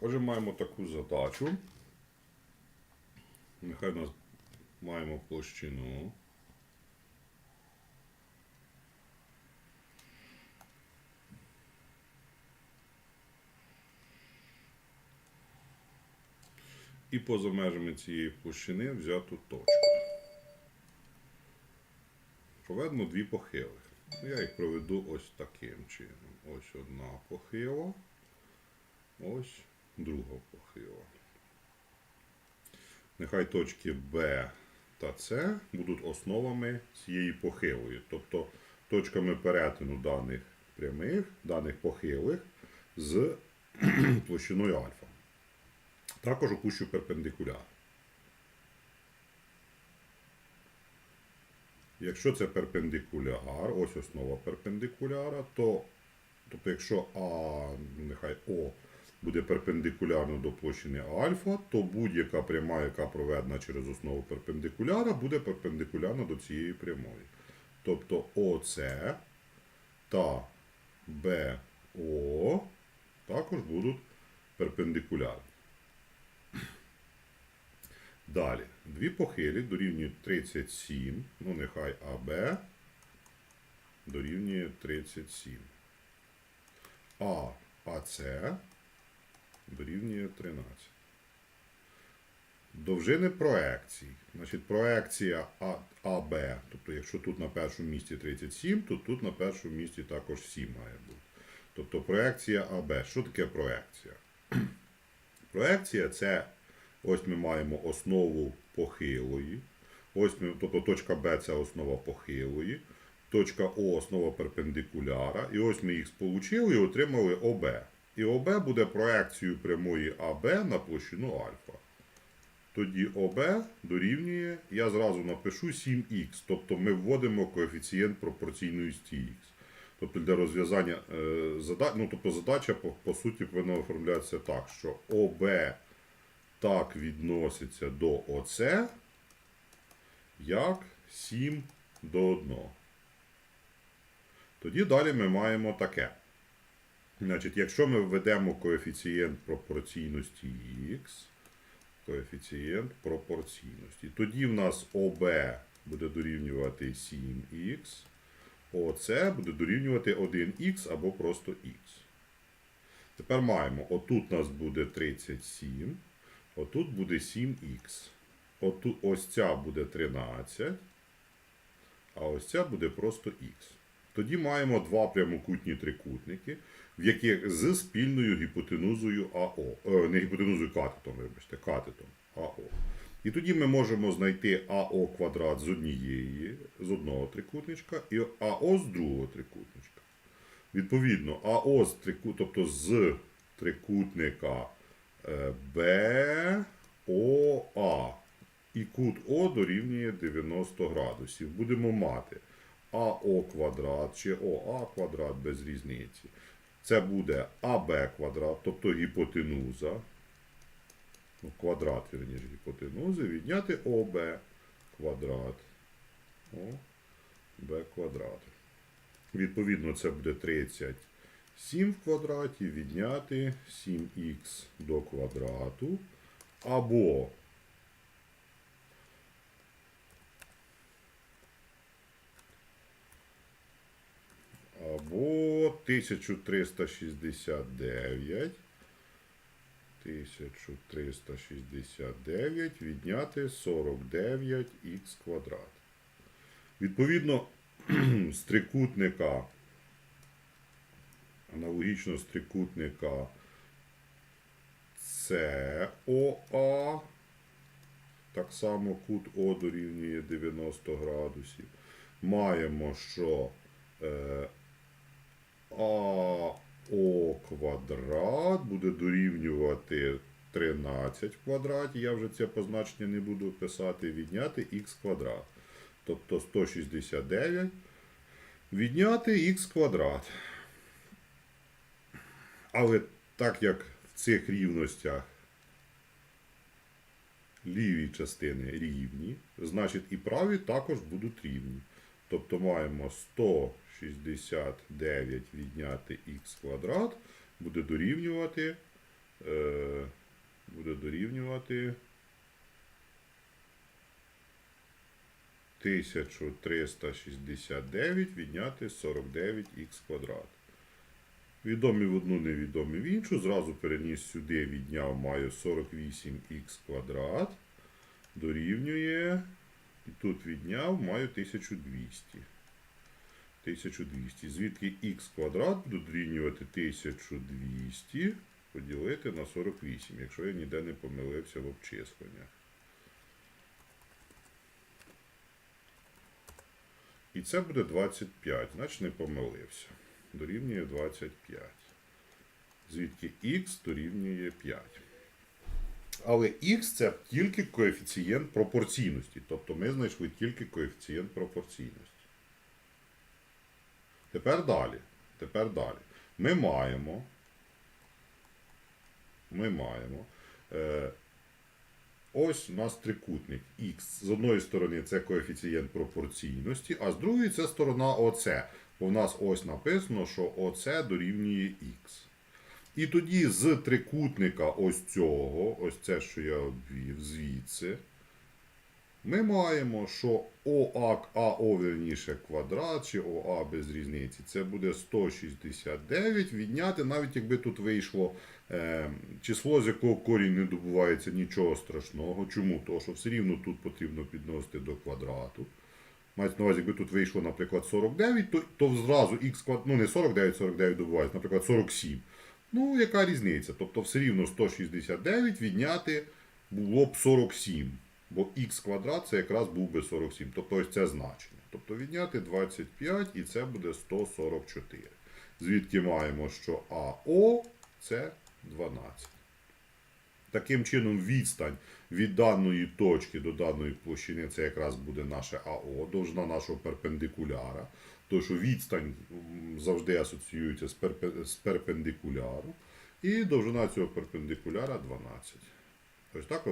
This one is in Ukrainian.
Отже, маємо таку задачу. Нехай нас маємо площину. І поза межами цієї площини взяту точку. Проведено дві похилих. Я їх проведу ось таким чином. Ось одна похила, ось друга похила. Нехай точки Б та С будуть основами цієї похилої, тобто точками перетину даних прямих, даних похилих з площиною альфа. Також опущу перпендикуляр. Якщо це перпендикуляр, ось основа перпендикуляра, то тобто, якщо А, нехай О буде перпендикулярно до площини альфа, то будь-яка пряма, яка проведена через основу перпендикуляра, буде перпендикулярна до цієї прямої. Тобто ОС та БО також будуть перпендикулярні. Далі, дві похилі дорівнюють 37, ну нехай АБ дорівнює 37. А АС дорівнює 13. Довжини проекцій. Значить, проекція АБ, тобто якщо тут на першому місці 37, то тут на першому місці також 7 має бути. Тобто проекція АБ. Що таке проекція? Проекція це ось ми маємо основу похилої. Ось ми, тобто точка Б це основа похилої, точка О основа перпендикуляра. І ось ми їх сполучили і отримали ОБ. І ОБ буде проекцією прямої АБ на площину альфа. Тоді ОБ дорівнює, я зразу напишу 7х, тобто ми вводимо коефіцієнт пропорційності х. Тобто для розв'язання е, ну, тобто задача по, по суті повинна оформлятися так, що ОБ так відноситься до ОЦ, як 7 до 1. Тоді далі ми маємо таке. Значить, якщо ми введемо коефіцієнт пропорційності х, коефіцієнт пропорційності, тоді в нас ОБ буде дорівнювати 7х, ОЦ буде дорівнювати 1х або просто х. Тепер маємо, отут у нас буде 37, отут буде 7х. Ось ця буде 13, а ось ця буде просто х. Тоді маємо два прямокутні трикутники, в яких з спільною гіпотенузою АО. Е, не гіпотенузою катетом, вибачте, катетом АО. І тоді ми можемо знайти АО квадрат з однієї, з одного трикутничка і АО з другого трикутничка. Відповідно, АО з трику, тобто з трикутника е, БОА і кут О дорівнює 90 градусів. Будемо мати АО квадрат чи ОА квадрат без різниці. Це буде АБ квадрат, тобто гіпотенуза. Ну, квадрат, вірніше, гіпотенузи, відняти ОБ квадрат. О, Б квадрат. Відповідно, це буде 37 в квадраті, відняти 7х до квадрату. Або або 1369. 1369 відняти 49х квадрат. Відповідно, з трикутника, аналогічно з трикутника СОА, так само кут О дорівнює 90 градусів. Маємо, що е, АО квадрат буде дорівнювати 13 в квадраті. Я вже це позначення не буду писати. Відняти х квадрат. Тобто 169. Відняти х квадрат. Але так як в цих рівностях ліві частини рівні, значить і праві також будуть рівні. Тобто маємо 169 відняти х квадрат буде дорівнювати е, буде дорівнювати 1369 відняти 49х квадрат. Відомі в одну, невідомі в іншу. Зразу переніс сюди, відняв, маю 48х квадрат. Дорівнює. І тут відняв, маю 1200. 1200. Звідки х квадрат буду дорівнювати 1200 поділити на 48, якщо я ніде не помилився в обчисленнях. І це буде 25, значить не помилився. Дорівнює 25. Звідки х дорівнює 5. Але х це тільки коефіцієнт пропорційності. Тобто ми знайшли тільки коефіцієнт пропорційності. Тепер далі. Тепер далі. Ми маємо. Ми маємо. Е, ось у нас трикутник Х. З одної сторони це коефіцієнт пропорційності, а з другої це сторона ОЦ. Бо в нас ось написано, що ОЦ дорівнює Х. І тоді з трикутника ось цього, ось це, що я обвів звідси, ми маємо, що ОАК, АО, верніше, квадрат чи ОА без різниці, це буде 169 відняти, навіть якби тут вийшло е, число, з якого корінь не добувається нічого страшного. Чому? Тому що все рівно тут потрібно підносити до квадрату. Мається на увазі, якби тут вийшло, наприклад, 49, то, то зразу х квадрат, ну не 49, 49 добувається, наприклад, 47. Ну, яка різниця? Тобто все рівно 169 відняти було б 47. Бо х квадрат це якраз був би 47. Тобто ось це значення. Тобто відняти 25 і це буде 144. Звідки маємо, що АО це 12. Таким чином, відстань від даної точки до даної площини це якраз буде наше АО, довжина нашого перпендикуляра. Тому що відстань завжди асоціюється з, перпе- з перпендикуляром. І довжина цього перпендикуляра 12. Ось так.